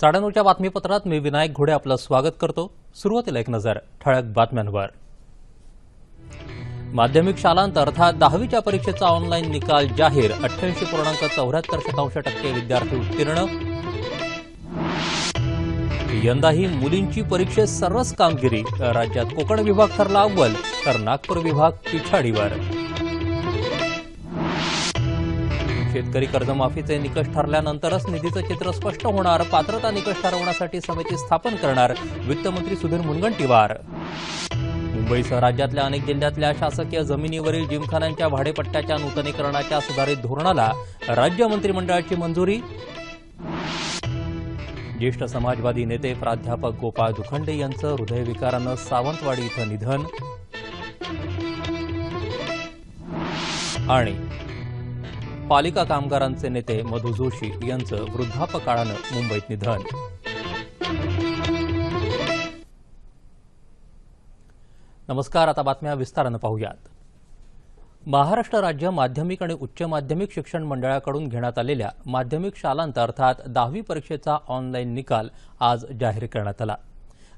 साडेनऊच्या बातमीपत्रात मी विनायक घोडे आपलं स्वागत करतो. सुरुवातीला एक नजर ठळक बातम्यांवर. माध्यमिक शालांत अर्थात दहावीच्या परीक्षेचा ऑनलाईन निकाल जाहीर अठ्ठ्याऐंशी पूर्णांक चौऱ्याहत्तर शतांश टक्के विद्यार्थी उत्तीर्ण. यंदाही मुलींची परीक्षेत सर्वच कामगिरी राज्यात कोकण विभाग ठरला अव्वल तर नागपूर विभाग पिछाडीवर. शेतकरी कर्जमाफीचे निकष ठरल्यानंतरच निधीचं चित्र स्पष्ट होणार पात्रता निकष ठरवण्यासाठी समिती स्थापन करणार वित्तमंत्री सुधीर मुनगंटीवार. मुंबईसह राज्यातल्या अनेक जिल्ह्यातल्या शासकीय जमिनीवरील जिमखान्यांच्या भाडेपट्ट्याच्या नूतनीकरणाच्या सुधारित धोरणाला राज्य मंत्रिमंडळाची मंजुरी. ज्येष्ठ समाजवादी नेते प्राध्यापक गोपाळ दुखंडे यांचं हृदयविकारानं सावंतवाडी इथं निधन. आणि पालिका कामगारांचे नेते मधु जोशी यांचं वृद्धापकाळानं मुंबईत निधन. नमस्कार आता बातम्या विस्तारानं पाहूयात. महाराष्ट्र राज्य माध्यमिक आणि उच्च माध्यमिक शिक्षण मंडळाकडून घेण्यात आलेल्या माध्यमिक शालांत अर्थात दहावी परीक्षेचा ऑनलाईन निकाल आज जाहीर करण्यात आला.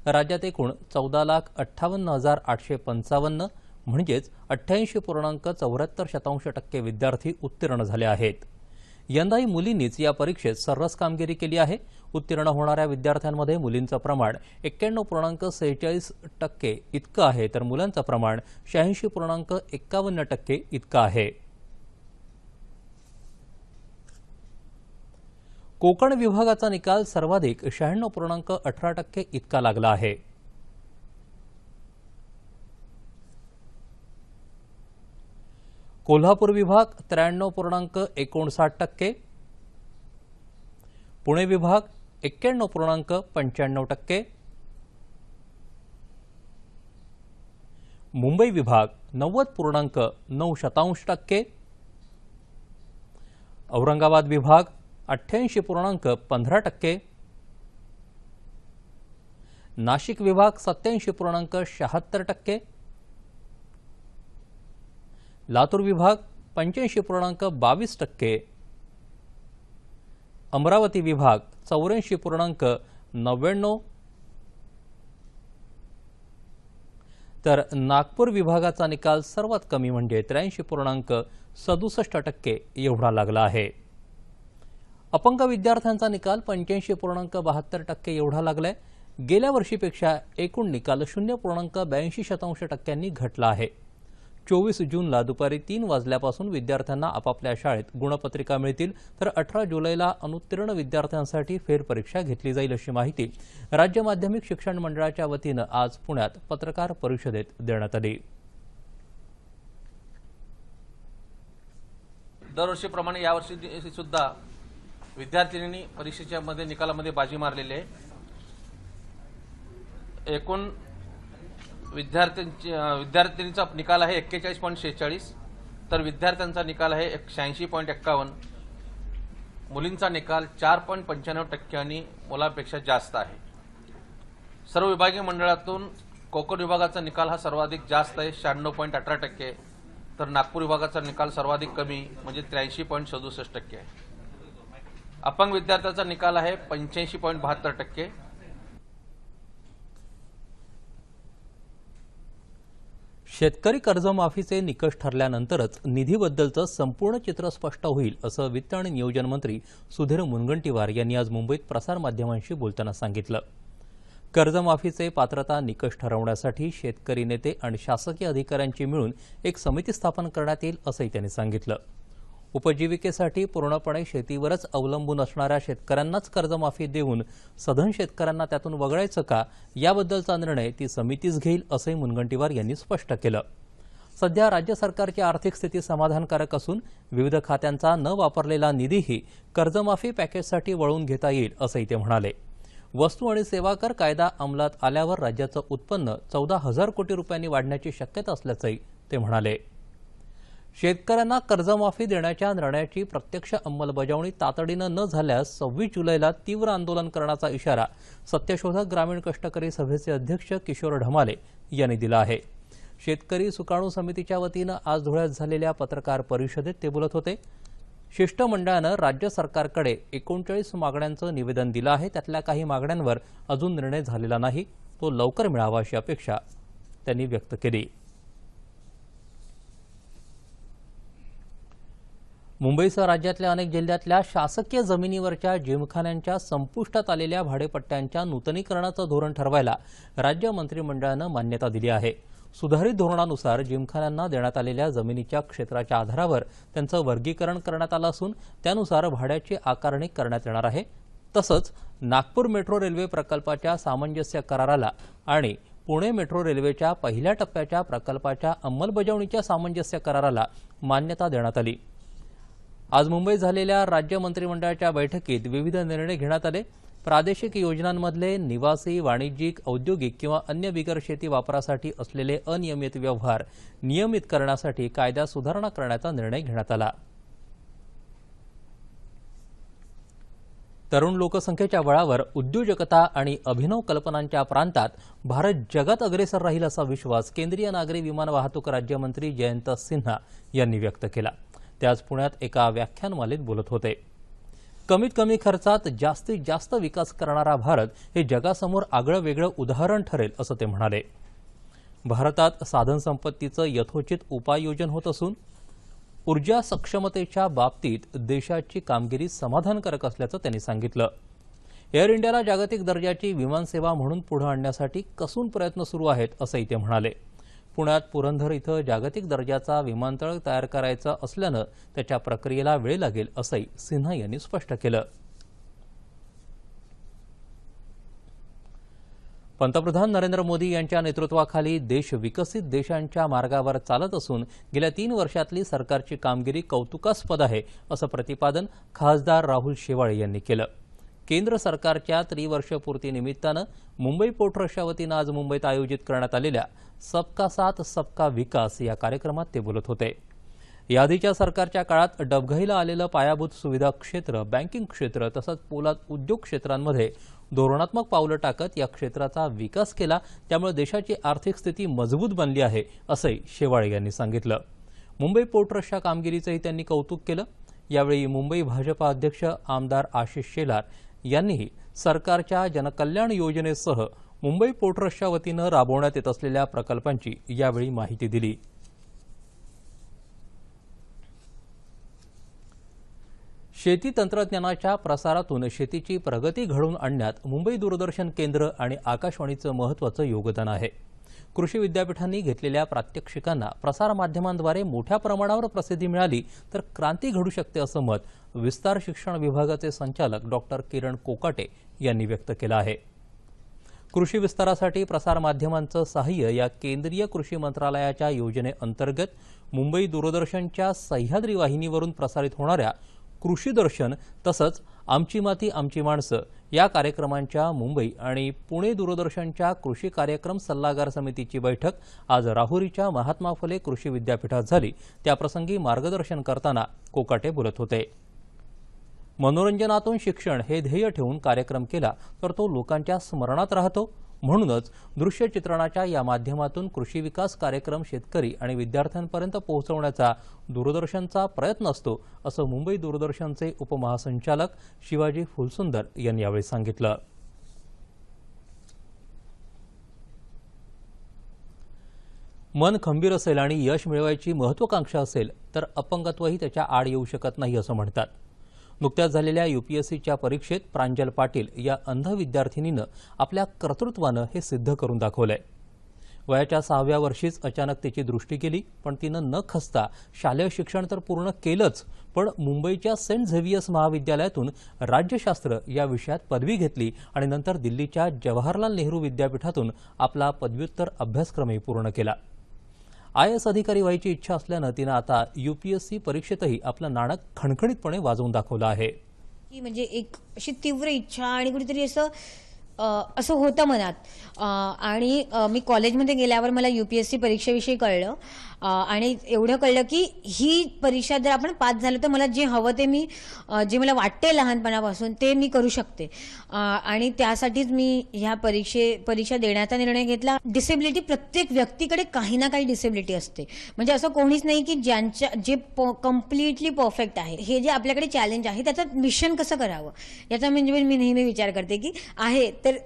राज्यात एकूण चौदा लाख अठ्ठावन्न हजार आठशे पंचावन्न म्हणजेच अठ्ठ्याऐंशी पूर्णांक चौऱ्याहत्तर शतांश टक्के विद्यार्थी उत्तीर्ण झाले आहेत. यंदाही मुलींनीच या परीक्षेत सर्रास कामगिरी केली आहे. उत्तीर्ण होणाऱ्या विद्यार्थ्यांमध्ये मुलींचं प्रमाण एक्क्याण्णव पूर्णांक सेहेचाळीस टक्के इतकं आहे तर मुलांचं प्रमाण शहाऐंशी पूर्णांक एक्कावन्न टक्के इतकं आहे. कोकण विभागाचा निकाल सर्वाधिक शहाण्णव पूर्णांक अठरा टक्के इतका लागला आहे. कोल्हापूर विभाग त्र्याण्णव पूर्णांक एकोणसाठ टक्के. पुणे विभाग एक्क्याण्णव पूर्णांक पंच्याण्णव टक्के. मुंबई विभाग नव्वद पूर्णांक नऊ शतांश टक्के. औरंगाबाद विभाग अठ्ठ्याऐंशी पूर्णांक पंधरा टक्के. नाशिक विभाग सत्याऐंशी पूर्णांक शहात्तर टक्के. लातूर विभाग पंच्याऐंशी पूर्णांक बावीस टक्के. अमरावती विभाग चौऱ्याऐंशी पूर्णांक नव्याण्णव. तर नागपूर विभागाचा निकाल सर्वात कमी म्हणजे त्र्याऐंशी पूर्णांक सदुसष्ट टक्के एवढा लागला आहे. अपंग विद्यार्थ्यांचा निकाल पंच्याऐंशी पूर्णांक बहात्तर टक्के एवढा लागलाय. गेल्या वर्षीपेक्षा एकूण निकाल शून्य पूर्णांक ब्याऐंशी शतांश टक्क्यांनी घटला आहे. चोवीस जूनला दुपारी तीन वाजल्यापासून विद्यार्थ्यांना आपापल्या शाळेत गुणपत्रिका मिळतील तर अठरा जुलैला अनुत्तीर्ण विद्यार्थ्यांसाठी फेरपरीक्षा घेतली जाईल अशी माहिती राज्य माध्यमिक शिक्षण मंडळाच्या वतीनं आज पुण्यात पत्रकार परिषदेत देण्यात आली. दरवर्षीप्रमाणे यावर्षी सुद्धा विद्यार्थिनींनी परीक्षेच्या मध्ये निकालामध्ये बाजी मारलेली आहे. एकूण विद्यार्थ्यांची विद्यार्थिनीचा निकाल आहे एक्केचाळीस पॉईंट शेहेचाळीस तर विद्यार्थ्यांचा निकाल आहे एक शहाऐंशी पॉईंट एक्कावन्न. मुलींचा निकाल चार पॉईंट पंच्याण्णव टक्क्यांनी मुलांपेक्षा जास्त आहे. सर्व विभागीय मंडळातून कोकण विभागाचा निकाल हा सर्वाधिक जास्त आहे शहाण्णव पॉईंट अठरा टक्के. तर नागपूर विभागाचा निकाल सर्वाधिक कमी म्हणजे त्र्याऐंशी पॉईंट सदुसष्ट टक्के आहे. अपंग विद्यार्थ्याचा निकाल आहे पंच्याऐंशी पॉईंट बहात्तर टक्के. शेतकरी कर्जमाफीचे निकष ठरल्यानंतरच निधीबद्दलचं संपूर्ण चित्र स्पष्ट होईल असं वित्त आणि नियोजन मंत्री सुधीर मुनगंटीवार यांनी आज मुंबईत प्रसारमाध्यमांशी बोलताना सांगितलं. कर्जमाफीचे पात्रता निकष ठरवण्यासाठी शेतकरी नेते आणि शासकीय अधिकाऱ्यांची मिळून एक समिती स्थापन करण्यात येईल असंही त्यांनी सांगितलं. उपजीविकेसाठी पूर्णपणे शेतीवरच अवलंबून असणाऱ्या शेतकऱ्यांनाच कर्जमाफी देऊन सधन शेतकऱ्यांना त्यातून वगळायचं का याबद्दलचा निर्णय ती समितीच घेईल असंही मुनगंटीवार यांनी स्पष्ट केलं. सध्या राज्य सरकारची आर्थिक स्थिती समाधानकारक असून विविध खात्यांचा न वापरलेला निधीही कर्जमाफी पॅकेजसाठी वळवून घेता येईल असंही ते म्हणाले. वस्तू आणि सेवा कर कायदा अंमलात आल्यावर राज्याचं उत्पन्न चौदा हजार कोटी रुपयांनी वाढण्याची शक्यता असल्याचंही ते म्हणाले. शेतकऱ्यांना कर्जमाफी देण्याच्या निर्णयाची प्रत्यक्ष अंमलबजावणी तातडीनं न झाल्यास सव्वीस जुलैला तीव्र आंदोलन करण्याचा इशारा सत्यशोधक ग्रामीण कष्टकरी सभेचे अध्यक्ष किशोर ढमाले यांनी दिला आहे. शेतकरी सुकाणू समितीच्या वतीनं आज धुळ्यात झालेल्या पत्रकार परिषदेत ते बोलत होते. शिष्टमंडळानं राज्य सरकारकडे एकोणचाळीस मागण्यांचं निवेदन दिलं आहे. त्यातल्या काही मागण्यांवर अजून निर्णय झालेला नाही. तो लवकर मिळावा अशी अपेक्षा त्यांनी व्यक्त केली. मुंबईसह राज्यातल्या अनेक जिल्ह्यातल्या शासकीय जमिनीवरच्या जिमखान्यांच्या संपुष्टात आलेल्या भाडेपट्ट्यांच्या नूतनीकरणाचं धोरण ठरवायला राज्य मंत्रिमंडळानं मान्यता दिली आहे. सुधारित धोरणानुसार जिमखान्यांना देण्यात आलेल्या जमिनीच्या क्षेत्राच्या आधारावर त्यांचं वर्गीकरण करण्यात आलं असून त्यानुसार भाड्याची आकारणी करण्यात येणार आहे. तसंच नागपूर मेट्रो रेल्वे प्रकल्पाच्या सामंजस्य कराराला आणि पुणे मेट्रो रेल्वेच्या पहिल्या टप्प्याच्या प्रकल्पाच्या अंमलबजावणीच्या सामंजस्य कराराला मान्यता देण्यात आली. आज मुंबईत झालेल्या राज्य मंत्रिमंडळाच्या बैठकीत विविध निर्णय घेण्यात आले. प्रादेशिक योजनांमधले निवासी वाणिज्यिक औद्योगिक किंवा अन्य बिगर शेती वापरासाठी असलेले अनियमित व्यवहार नियमित करण्यासाठी कायद्यात सुधारणा करण्याचा निर्णय घेण्यात आला. तरुण लोकसंख्येच्या बळावर उद्योजकता आणि अभिनव कल्पनांच्या प्रांतात भारत जगात अग्रेसर राहील असा विश्वास केंद्रीय नागरी विमान वाहतूक राज्यमंत्री जयंत सिन्हा यांनी व्यक्त केला. ते आज पुण्यात एका व्याख्यानमालेत बोलत होते. कमीत कमी खर्चात जास्तीत जास्त विकास करणारा भारत हे जगासमोर आगळं वेगळं उदाहरण ठरेल असं ते म्हणाले. भारतात साधनसंपत्तीचं यथोचित उपाययोजन होत असून ऊर्जा सक्षमतेच्या बाबतीत देशाची कामगिरी समाधानकारक असल्याचं त्यांनी सांगितलं. एअर इंडियाला जागतिक दर्जाची विमानसेवा म्हणून पुढे आणण्यासाठी कसून प्रयत्न सुरू आहेत असंही ते म्हणाले. पुण्यात पुरंदर इथं जागतिक दर्जाचा विमानतळ तयार करायचा असल्यानं त्याच्या प्रक्रियेला वेळ लागेल असंही सिन्हा यांनी स्पष्ट केलं. पंतप्रधान नरेंद्र मोदी यांच्या नेतृत्वाखाली देश विकसित देशांच्या मार्गावर चालत असून गेल्या तीन वर्षातली सरकारची कामगिरी कौतुकास्पद आहे असं प्रतिपादन खासदार राहुल शेवाळे यांनी केलं. केंद्र सरकारच्या त्रिवर्षपूर्ती निमित्तानं मुंबई पोर्ट ट्रस्टच्या वतीनं आज मुंबईत आयोजित करण्यात आलेल्या सबका साथ सबका विकास या कार्यक्रमात ते बोलत होते. याआधीच्या सरकारच्या काळात डबघाईला आलेलं पायाभूत सुविधा क्षेत्र बँकिंग क्षेत्र तसंच पोलाद उद्योग क्षेत्रांमध्ये धोरणात्मक पावलं टाकत या क्षेत्राचा विकास केला त्यामुळे देशाची आर्थिक स्थिती मजबूत बनली आहे असंही शेवाळे यांनी सांगितलं. मुंबई पोर्ट ट्रस्टच्या कामगिरीचंही त्यांनी कौतुक केलं. यावेळी मुंबई भाजपा अध्यक्ष आमदार आशिष शेलार यांनीही सरकारच्या जनकल्याण योजनेसह मुंबई पोर्ट ट्रस्टच्या वतीनं राबवण्यात येत असलेल्या प्रकल्पांची यावेळी माहिती दिली. शेती तंत्रज्ञानाच्या प्रसारातून शेतीची प्रगती घडवून आणण्यात मुंबई दूरदर्शन केंद्र आणि आकाशवाणीचं महत्त्वाचं योगदान आहे. कृषी विद्यापीठांनी घेतलेल्या प्रात्यक्षिकांना प्रसारमाध्यमांद्वारे मोठ्या प्रमाणावर प्रसिद्धी मिळाली तर क्रांती घडू शकते असं मत विस्तार शिक्षण विभागाचे संचालक डॉक्टर किरण कोकाटे यांनी व्यक्त केलं आहे. कृषी विस्तारासाठी प्रसारमाध्यमांचं सहाय्य या केंद्रीय कृषी मंत्रालयाच्या योजनेअंतर्गत मुंबई दूरदर्शनच्या सह्याद्री वाहिनीवरून प्रसारित होणाऱ्या कृषी दर्शन तसंच आमची माती आमची माणसं या कार्यक्रमांच्या मुंबई आणि पुणे दूरदर्शनच्या कृषी कार्यक्रम सल्लागार समितीची बैठक आज राहुरीच्या महात्मा फुले कृषी विद्यापीठात झाली. त्याप्रसंगी मार्गदर्शन करताना कोकाटे बोलत होते. मनोरंजनातून शिक्षण हे ध्येय ठेवून कार्यक्रम केला तर तो लोकांच्या स्मरणात राहतो. म्हणूनच दृश्य चित्रणाच्या या माध्यमातून कृषी विकास कार्यक्रम शेतकरी आणि विद्यार्थ्यांपर्यंत पोहोचवण्याचा दूरदर्शनचा प्रयत्न असतो असं मुंबई दूरदर्शनचे उपमहासंचालक शिवाजी फुलसुंदर यांनी यावेळी सांगितलं. मन खंबीर असेल आणि यश मिळवायची महत्वाकांक्षा असेल तर अपंगत्वही त्याच्या आड येऊ शकत नाही असं म्हणतात. नुकत्याच झालेल्या युपीएससीच्या परीक्षेत प्रांजल पाटील या अंध विद्यार्थिनीनं आपल्या कर्तृत्वानं हे सिद्ध करून दाखवलंय. वयाच्या सहाव्या वर्षीच अचानक तिची दृष्टी गेली पण तिनं न खसता शालेय शिक्षण तर पूर्ण केलंच पण मुंबईच्या सेंट झेवियर्स महाविद्यालयातून राज्यशास्त्र या विषयात पदवी घेतली आणि नंतर दिल्लीच्या जवाहरलाल नेहरू विद्यापीठातून आपला पदव्युत्तर अभ्यासक्रमही पूर्ण केला. आय एस अधिकारी व्हायची इच्छा असल्यानं तिनं आता युपीएससी परीक्षेतही आपलं नाणक खणखणीतपणे वाजवून दाखवलं आहे. की म्हणजे एक अशी तीव्र इच्छा आणि कुठेतरी असं असं होतं मनात. आणि मी कॉलेजमध्ये गेल्यावर मला यू पी एस सी परीक्षेविषयी कळलं. आणि एवढं कळलं की ही परीक्षा जर आपण पास झालं तर मला जे हवं ते मी जे मला वाटते लहानपणापासून ते मी करू शकते. आणि त्यासाठीच मी ह्या परीक्षे परीक्षा देण्याचा निर्णय घेतला. डिसेबिलिटी प्रत्येक व्यक्तीकडे काही ना काही डिसेबिलिटी असते. म्हणजे असं कोणीच नाही की ज्यांच्या जे कम्प्लिटली परफेक्ट आहे. हे जे आपल्याकडे चॅलेंज आहे त्याचं मिशन कसं करावं? याचा म्हणजे मी नेहमी विचार करते की आहे तर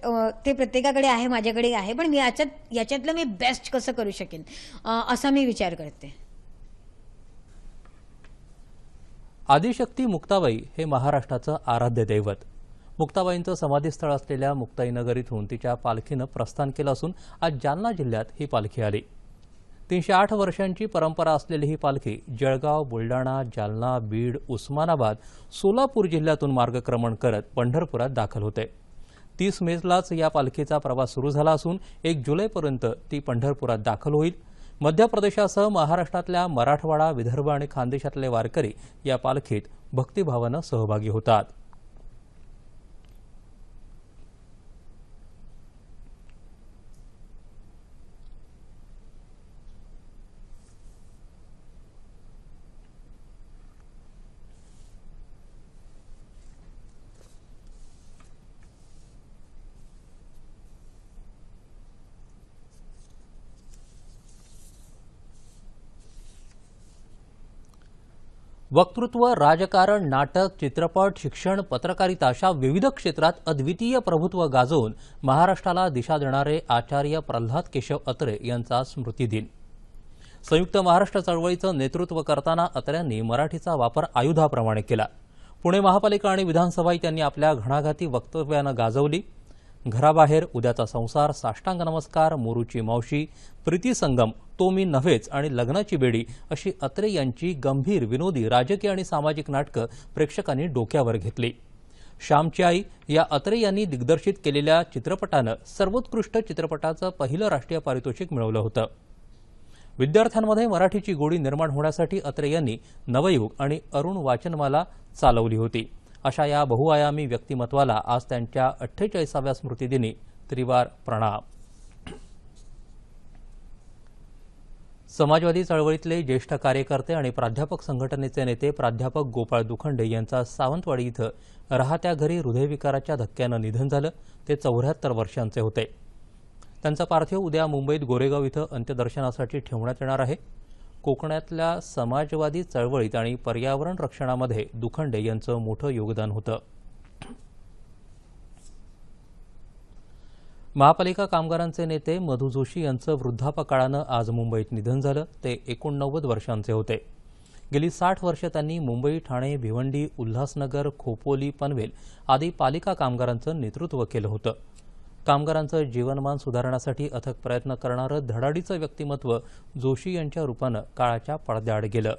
ते प्रत्येकाकडे आहे माझ्याकडे आहे पण मी याच्यात याच्यातलं मी बेस्ट कसं करू शकेन? असा मी विचार करते. आदिशक्ती मुक्ताबाई हे महाराष्ट्राचं आराध्य दैवत. मुक्ताबाईंचं समाधीस्थळ असलेल्या मुक्ताईनगर इथून तिच्या पालखीनं प्रस्थान केलं असून आज जालना जिल्ह्यात ही पालखी आली. तीनशे आठ वर्षांची परंपरा असलेली ही पालखी जळगाव बुलढाणा जालना बीड उस्मानाबाद सोलापूर जिल्ह्यातून मार्गक्रमण करत पंढरपुरात दाखल होते. तीस मेलाच या पालखीचा प्रवास सुरू झाला असून एक जुलैपर्यंत ती पंढरपुरात दाखल होईल. मध्य प्रदेशासह महाराष्ट्रातल्या मराठवाडा विदर्भ आणि खानदेशातले वारकरी या पालखीत भक्तिभावानं सहभागी होतात. वक्तृत्व राजकारण नाटक चित्रपट शिक्षण पत्रकारिता अशा विविध क्षेत्रात अद्वितीय प्रभुत्व गाजवून महाराष्ट्राला दिशा देणारे आचार्य प्रल्हाद केशव अत्रे यांचा स्मृतिदिन संयुक्त महाराष्ट्र चळवळीचं नेतृत्व करताना अत्र्यांनी मराठीचा वापर आयुधाप्रमाणे केला. पुणे महापालिका आणि विधानसभाही त्यांनी आपल्या घणाघाती वक्तव्यानं गाजवली. घराबाहेर उद्याचा संसार साष्टांग नमस्कार मोरूची मावशी प्रीती संगम तो मी नव्हेच आणि लग्नाची बेडी अशी अत्रे यांची गंभीर विनोदी राजकीय आणि सामाजिक नाटकं प्रेक्षकांनी डोक्यावर घेतली. श्यामची आई या अत्रे यांनी दिग्दर्शित केलेल्या चित्रपटानं सर्वोत्कृष्ट चित्रपटाचं पहिलं राष्ट्रीय पारितोषिक मिळवलं होतं. विद्यार्थ्यांमध्ये मराठीची गोडी निर्माण होण्यासाठी अत्रे यांनी नवयुग आणि अरुण वाचनमाला चालवली होती. अशा या बहुआयामी व्यक्तिमत्वाला आज त्यांच्या अठ्ठेचाळीसाव्या स्मृतिदिनी त्रिवार प्रणाम. समाजवादी चळवळीतले ज्येष्ठ कार्यकर्ते आणि प्राध्यापक संघटनेचे नेते प्राध्यापक गोपाळ दुखंडे यांचा सावंतवाडी इथं राहत्या घरी हृदयविकाराच्या धक्क्यानं निधन झालं. ते चौऱ्याहत्तर वर्षांचे होते. त्यांचा पार्थिव उद्या मुंबईत गोरेगाव इथं अंत्यदर्शनासाठी ठेवण्यात येणार आहे. कोकणातल्या समाजवादी चळवळीत आणि पर्यावरण रक्षणामध्ये दुखंडे यांचं मोठं योगदान होतं. महापालिका कामगारांचे नेते मधू जोशी यांचं वृद्धापकाळानं आज मुंबईत निधन झालं. ते एकोणनव्वद वर्षांचे होते. गेली साठ वर्ष त्यांनी मुंबई ठाणे भिवंडी उल्हासनगर खोपोली पनवेल आदी पालिका कामगारांचं नेतृत्व केलं होतं. कामगारांचं जीवनमान सुधारण्यासाठी अथक प्रयत्न करणारं धडाडीचं व्यक्तिमत्व जोशी यांच्या रूपानं काळाच्या पडद्याआड गेलं.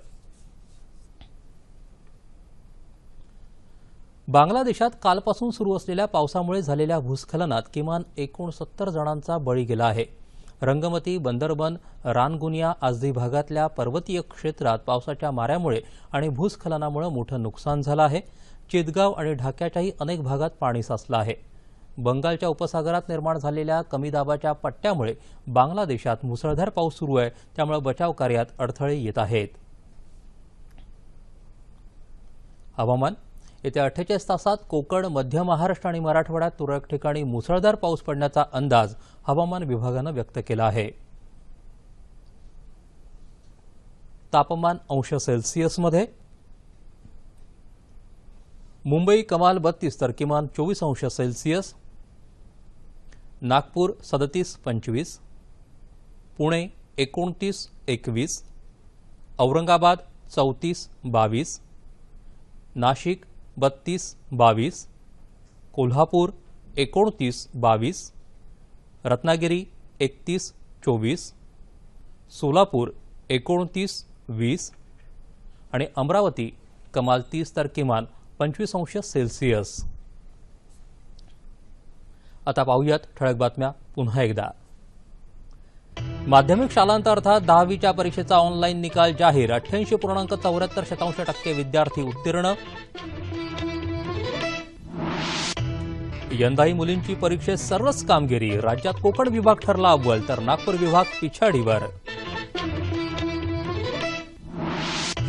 बांगलादेशात कालपासून सुरू असलेल्या पावसामुळे झालेल्या भूस्खलनात किमान एकोणसत्तर जणांचा बळी गेला आहे. रंगमती बंदरबन रानगुनिया आजदी भागातल्या पर्वतीय क्षेत्रात पावसाच्या माऱ्यामुळे आणि भूस्खलनामुळे मोठं नुकसान झालं आहे. चितगाव आणि ढाक्याच्याही अनेक भागात पाणी साचलं आहे. बंगालच्या उपसागरात निर्माण झालेल्या कमी दाबाच्या पट्ट्यामुळे बांगलादेशात मुसळधार पाऊस सुरू आहे. त्यामुळे बचाव कार्यात अडथळे येत आहेत. हवामान. येत्या अठ्ठेचाळीस तासात कोकण मध्य महाराष्ट्र आणि मराठवाड्यात तुरळक ठिकाणी मुसळधार पाऊस पडण्याचा अंदाज हवामान विभागानं व्यक्त केला आहे. तापमान अंश सेल्सिअसमध्ये मुंबई कमाल बत्तीस तर किमान चोवीस अंश सेल्सिअस. नागपूर सदतीस पंचवीस पुणे एकोणतीस एकवीस औरंगाबाद चौतीस बावीस नाशिक बत्तीस बावीस कोल्हापूर एकोणतीस बावीस रत्नागिरी एकतीस चोवीस सोलापूर एकोणतीस वीस आणि अमरावती कमाल तीस तर किमान पंचवीस अंश सेल्सिअस. आता पाहूयात ठळक बातम्या पुन्हा एकदा. माध्यमिक शालांत अर्थात दहावीच्या परीक्षेचा ऑनलाईन निकाल जाहीर. अठ्ठ्याऐंशी पूर्णांक चौऱ्याहत्तर शतांश टक्के विद्यार्थी उत्तीर्ण. यंदाही मुलींची परीक्षेत सर्वच कामगिरी. राज्यात कोकण विभाग ठरला अव्वल तर नागपूर विभाग पिछाडीवर.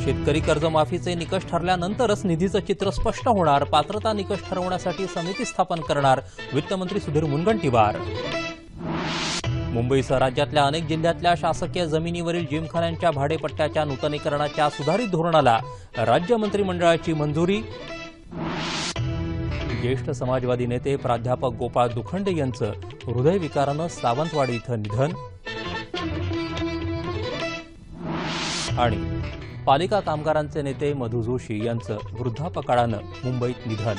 शेतकरी कर्जमाफीचे निकष ठरल्यानंतरच निधीचं चित्र स्पष्ट होणार पात्रता निकष ठरवण्यासाठी समिती स्थापन करणार वित्तमंत्री सुधीर मुनगंटीवार. मुंबईसह राज्यातल्या अनेक जिल्ह्यातल्या शासकीय जमिनीवरील जिमखान्यांच्या भाडेपट्ट्याच्या नूतनीकरणाच्या सुधारित धोरणाला राज्य मंत्रिमंडळाची मंजुरी. ज्येष्ठ समाजवादी नेते प्राध्यापक गोपाळ दुखंडे यांचं हृदयविकारानं सावंतवाडी इथं निधन. आणि पालिका कामगारांचे नेते मधु जोशी यांचं वृद्धापकाळानं मुंबईत निधन.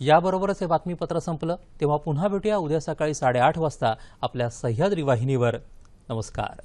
याबरोबरच हे बातमीपत्र संपलं. तेव्हा पुन्हा भेटूया उद्या सकाळी साडेआठ वाजता आपल्या सह्याद्री वाहिनीवर. नमस्कार.